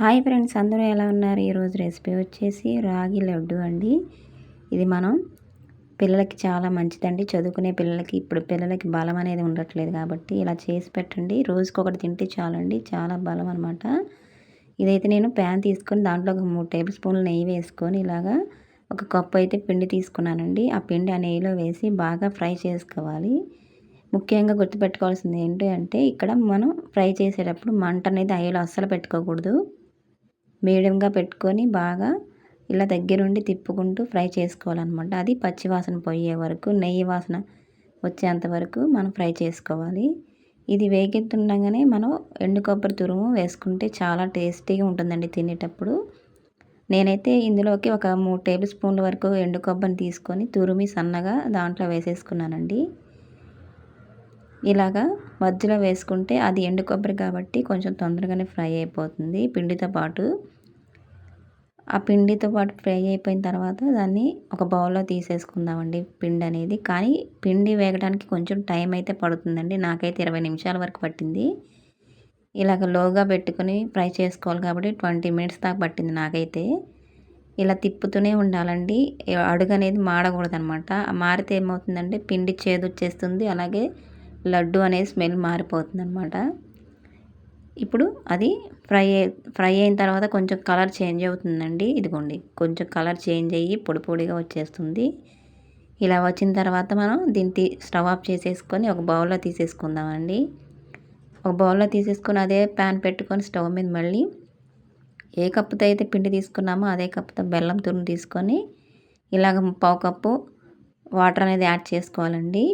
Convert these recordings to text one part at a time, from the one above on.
Hi friends అందరూ ఎలా ఉన్నారు? ఈరోజు రెసిపీ వచ్చేసి రాగి లడ్డు అండి. ఇది మనం పిల్లలకి చాలా మంచిదండి. చదువుకునే పిల్లలకి ఇప్పుడు పిల్లలకి బలం అనేది ఉండట్లేదు కాబట్టి ఇలా చేసి పెట్టండి. రోజుకి ఒకటి తింటే చాలండి. చాలా బలం అనమాట ఇదైతే నేను ప్యాన్ తీసుకొని దాంట్లో ఒక మూడు టేబుల్ స్పూన్లు నెయ్యి వేసుకొని ఇలాగా ఒక కప్పు అయితే పిండి తీసుకున్నానండి. ఆ పిండి ఆ నెయ్యిలో వేసి బాగా ఫ్రై చేసుకోవాలి. ముఖ్యంగా గుర్తుపెట్టుకోవాల్సింది ఏంటి అంటే ఇక్కడ మనం ఫ్రై చేసేటప్పుడు మంట అనేది అయ్యలో అస్సలు పెట్టుకోకూడదు. మీడియంగా పెట్టుకొని బాగా ఇలా దగ్గరుండి తిప్పుకుంటూ ఫ్రై చేసుకోవాలన్నమాట. అది పచ్చివాసన పోయే వరకు నెయ్యి వాసన వచ్చేంత వరకు మనం ఫ్రై చేసుకోవాలి. ఇది వేగెత్తుండగానే మనం ఎండు కొబ్బరి తురుము వేసుకుంటే చాలా టేస్టీగా ఉంటుందండి తినేటప్పుడు. నేనైతే ఇందులోకి ఒక మూడు టేబుల్ స్పూన్ల వరకు ఎండు కొబ్బరిని తీసుకొని తురిమి సన్నగా దాంట్లో వేసేసుకున్నానండి. ఇలాగా మధ్యలో వేసుకుంటే అది ఎండు కొబ్బరి కాబట్టి కొంచెం తొందరగానే ఫ్రై అయిపోతుంది. పిండితో పాటు ఆ పిండితో పాటు ఫ్రై అయిపోయిన తర్వాత దాన్ని ఒక బౌల్లో తీసేసుకుందామండి పిండి అనేది. కానీ పిండి వేగడానికి కొంచెం టైం అయితే పడుతుందండి. నాకైతే ఇరవై నిమిషాల వరకు పట్టింది. ఇలాగ లోగా పెట్టుకుని ఫ్రై చేసుకోవాలి కాబట్టి ట్వంటీ మినిట్స్ దాకా పట్టింది నాకైతే. ఇలా తిప్పుతూనే ఉండాలండి. అడుగు అనేది మాడకూడదు అనమాట మారితే ఏమవుతుందంటే పిండి చేదు వచ్చేస్తుంది అలాగే లడ్డు అనేది స్మెల్ మారిపోతుంది అనమాట ఇప్పుడు అది ఫ్రై ఫ్రై అయిన తర్వాత కొంచెం కలర్ చేంజ్ అవుతుందండి. ఇదిగోండి కొంచెం కలర్ చేంజ్ అయ్యి పొడి పొడిగా వచ్చేస్తుంది. ఇలా వచ్చిన తర్వాత మనం దీన్ని స్టవ్ ఆఫ్ చేసేసుకొని ఒక బౌల్లో తీసేసుకుందామండి. ఒక బౌల్లో తీసేసుకొని అదే ప్యాన్ పెట్టుకొని స్టవ్ మీద మళ్ళీ ఏ కప్పుతో అయితే పిండి తీసుకున్నామో అదే కప్పుతో బెల్లం తురుము తీసుకొని ఇలాగ పావు కప్పు వాటర్ అనేది యాడ్ చేసుకోవాలండి.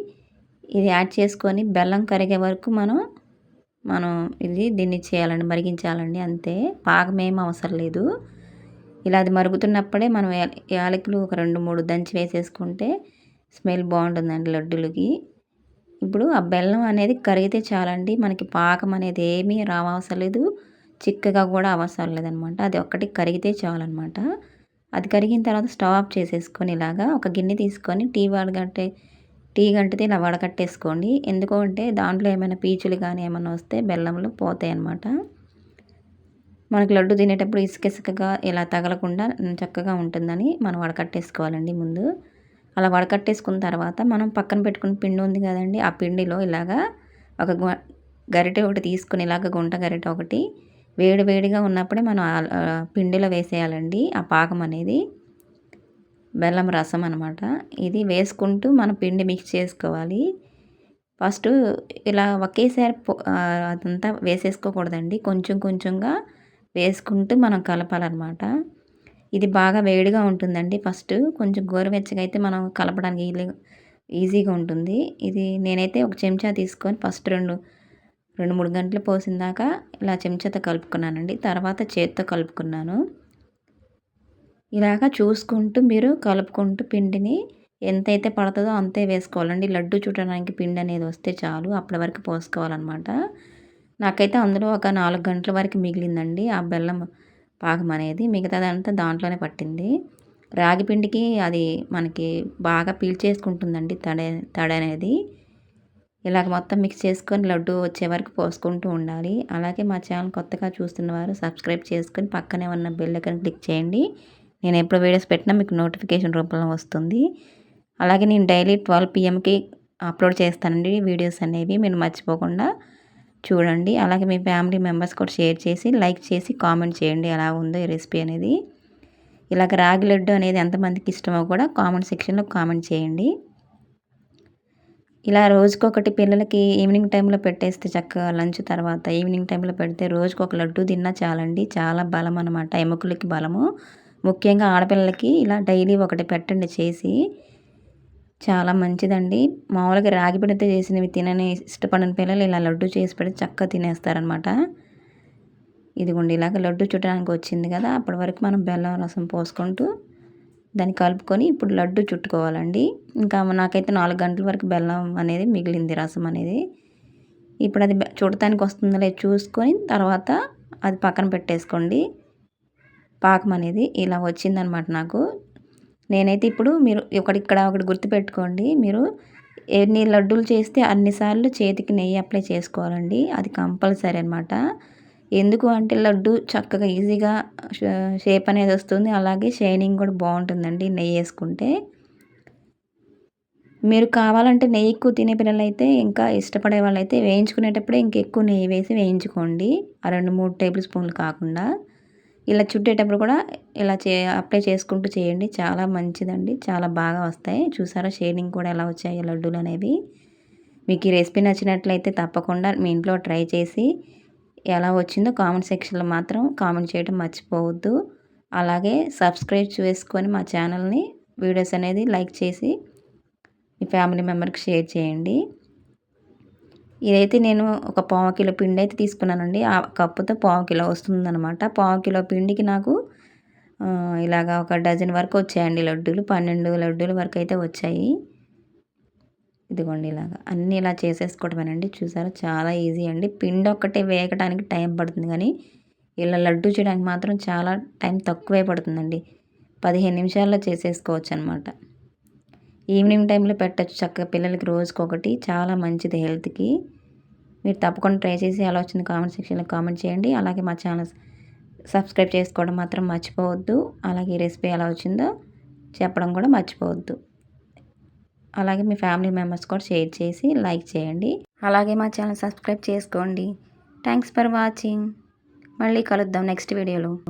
ఇది యాడ్ చేసుకొని బెల్లం కరిగే వరకు మనం మనం ఇది దీన్ని చేయాలండి మరిగించాలండి. అంతే. పాకం ఏం అవసరం లేదు. ఇలా అది మరుగుతున్నప్పుడే మనం యాలకులు ఒక రెండు మూడు దంచి వేసేసుకుంటే స్మెల్ బాగుంటుందండి లడ్డులకి. ఇప్పుడు ఆ బెల్లం అనేది కరిగితే చాలండి. మనకి పాకం అనేది ఏమీ రావసరం లేదు. చిక్కగా కూడా అవసరం లేదనమాట. అది ఒక్కటి కరిగితే చాలన్నమాట అది కరిగిన తర్వాత స్టవ్ ఆఫ్ చేసేసుకొని ఇలాగా ఒక గిన్నె తీసుకొని టీ వాడగట్టే టీ గంటిది ఇలా వడకట్టేసుకోండి. ఎందుకు అంటే దాంట్లో ఏమైనా పీచులు కానీ ఏమైనా వస్తే బెల్లంలో పోతాయి అన్నమాట మనకు లడ్డు తినేటప్పుడు ఇసుక ఇసుకగా ఇలా తగలకుండా చక్కగా ఉంటుందని మనం వడకట్టేసుకోవాలండి ముందు. అలా వడకట్టేసుకున్న తర్వాత మనం పక్కన పెట్టుకున్న పిండి ఉంది కదండి ఆ పిండిలో ఇలాగా ఒక గరిటె ఒకటి తీసుకుని ఇలాగ గుంట గరిటె ఒకటి వేడి వేడిగా ఉన్నప్పుడే మనం పిండిలో వేసేయాలండి ఆ పాకం అనేది. బెల్లం రసం అనమాట ఇది వేసుకుంటూ మనం పిండి మిక్స్ చేసుకోవాలి. ఫస్ట్ ఇలా ఒకేసారి అదంతా వేసేసుకోకూడదండి. కొంచెం కొంచెంగా వేసుకుంటూ మనం కలపాలన్నమాట. ఇది బాగా వేడిగా ఉంటుందండి. ఫస్ట్ కొంచెం గోరువెచ్చగా అయితే మనం కలపడానికి ఈజీగా ఉంటుంది. ఇది నేనైతే ఒక చెంచా తీసుకొని ఫస్ట్ రెండు రెండు మూడు గంటలు పోసిన దాకా ఇలా చెంచాతో కలుపుకున్నానండి. తర్వాత చేత్తో కలుపుకున్నాను. ఇలాగ చూసుకుంటూ మీరు కలుపుకుంటూ పిండిని ఎంతైతే పడుతుందో అంతే వేసుకోవాలండి. లడ్డు చుట్టడానికి పిండి అనేది వస్తే చాలు. అప్పటి వరకు పోసుకోవాలన్నమాట. నాకైతే అందులో ఒక నాలుగు గంటల వరకు మిగిలిందండి. ఆ బెల్లం పాకం అనేది మిగతాదంతా దాంట్లోనే పట్టింది. రాగి పిండికి అది మనకి బాగా పీల్చేసుకుంటుందండి తడ తడ అనేది. ఇలాగ మొత్తం మిక్స్ చేసుకొని లడ్డు వచ్చే వరకు పోసుకుంటూ ఉండాలి. అలాగే మా ఛానల్ కొత్తగా చూస్తున్న వారు సబ్స్క్రైబ్ చేసుకొని పక్కనే ఉన్న బెల్ ఐకాన్ క్లిక్ చేయండి. నేను ఎప్పుడు వీడియోస్ పెట్టినా మీకు నోటిఫికేషన్ రూపంలో వస్తుంది. అలాగే నేను డైలీ ట్వెల్వ్ పిఎంకి అప్లోడ్ చేస్తానండి వీడియోస్ అనేవి. మీరు మర్చిపోకుండా చూడండి. అలాగే మీ ఫ్యామిలీ మెంబర్స్ కూడా షేర్ చేసి లైక్ చేసి కామెంట్ చేయండి. ఎలా ఉందో ఈ రెసిపీ అనేది. ఇలాగ రాగి లడ్డు అనేది ఎంతమందికి ఇష్టమో కూడా కామెంట్ సెక్షన్లో కామెంట్ చేయండి. ఇలా రోజుకొకటి పిల్లలకి ఈవినింగ్ టైంలో పెట్టేస్తే చక్కగా లంచ్ తర్వాత ఈవినింగ్ టైంలో పెడితే రోజుకొక లడ్డు తిన్నా చాలండి. చాలా బలం అనమాట ఎముకలకి బలము. ముఖ్యంగా ఆడపిల్లలకి ఇలా డైలీ ఒకటి పెట్టండి చేసి. చాలా మంచిదండి. మామూలుగా రాగి పిండితో చేసినవి తినని ఇష్టపడని పిల్లలు ఇలా లడ్డు చేసి పెడితే చక్కగా తినేస్తారనమాట ఇదిగోండి ఇలాగ లడ్డు చుట్టడానికి వచ్చింది కదా అప్పటి వరకు మనం బెల్లం రసం పోసుకుంటూ దాన్ని కలుపుకొని ఇప్పుడు లడ్డు చుట్టుకోవాలండి. ఇంకా నాకైతే నాలుగు గంటల వరకు బెల్లం అనేది మిగిలింది రసం అనేది. ఇప్పుడు అది చూడటానికి వస్తుందో లేదు చూసుకొని తర్వాత అది పక్కన పెట్టేసుకోండి. పాకం అనేది ఇలా వచ్చిందనమాట నాకు. నేనైతే ఇప్పుడు మీరు ఒకటిక్కడ ఒకటి గుర్తుపెట్టుకోండి. మీరు ఎన్ని లడ్డూలు చేస్తే అన్నిసార్లు చేతికి నెయ్యి అప్లై చేసుకోవాలండి. అది కంపల్సరీ అనమాట. ఎందుకు అంటే లడ్డు చక్కగా ఈజీగా షేప్ అనేది వస్తుంది. అలాగే షైనింగ్ కూడా బాగుంటుందండి నెయ్యి వేసుకుంటే. మీరు కావాలంటే నెయ్యి ఎక్కువ తినే పిల్లలైతే ఇంకా ఇష్టపడే వాళ్ళైతే వేయించుకునేటప్పుడే ఇంకెక్కువ నెయ్యి వేసి వేయించుకోండి. ఆ రెండు మూడు టేబుల్ స్పూన్లు కాకుండా. ఇలా చుట్టేటప్పుడు కూడా ఇలా చే అప్లై చేసుకుంటూ చేయండి. చాలా మంచిదండి. చాలా బాగా వస్తాయి. చూసారా? షేడింగ్ కూడా ఎలా వచ్చాయి? లడ్డూలు అనేవి. మీకు ఈ రెసిపీ నచ్చినట్లయితే తప్పకుండా మీ ఇంట్లో ట్రై చేసి ఎలా వచ్చిందో కామెంట్ సెక్షన్లో మాత్రం కామెంట్ చేయడం మర్చిపోవద్దు. అలాగే సబ్స్క్రైబ్ చేసుకొని మా ఛానల్ని వీడియోస్ అనేది లైక్ చేసి మీ ఫ్యామిలీ మెంబర్కి షేర్ చేయండి. ఇదైతే నేను ఒక పావు కిలో పిండి అయితే తీసుకున్నానండి. ఆ కప్పుతో పావు కిలో వస్తుందన్నమాట. పావు కిలో పిండికి నాకు ఇలాగా ఒక డజన్ వరకు వచ్చాయండి లడ్డూలు. పన్నెండు లడ్డూల వరకు అయితే వచ్చాయి. ఇదిగోండి ఇలాగా. అన్నీ ఇలా చేసేసుకోవడమేనండి. చూసారా? చాలా ఈజీ అండి. పిండి ఒక్కటే వేగడానికి టైం పడుతుంది కానీ ఇలా లడ్డు చేయడానికి మాత్రం చాలా టైం తక్కువే పడుతుందండి. పదిహేను నిమిషాల్లో చేసేసుకోవచ్చు అనమాట ఈవినింగ్ టైంలో పెట్టచ్చు. చక్కగా పిల్లలకి రోజుకొకటి చాలా మంచిది హెల్త్కి. మీరు తప్పకుండా ట్రై చేసి ఎలా వచ్చింది కామెంట్ సెక్షన్లో కామెంట్ చేయండి. అలాగే మా ఛానల్ సబ్స్క్రైబ్ చేసుకోవడం మాత్రం మర్చిపోవద్దు. అలాగే రెసిపీ ఎలా వచ్చిందో చెప్పడం కూడా మర్చిపోవద్దు. అలాగే మీ ఫ్యామిలీ మెంబర్స్ కూడా షేర్ చేసి లైక్ చేయండి. అలాగే మా ఛానల్ సబ్స్క్రైబ్ చేసుకోండి. Thanks for watching. మళ్ళీ కలుద్దాం నెక్స్ట్ వీడియోలో.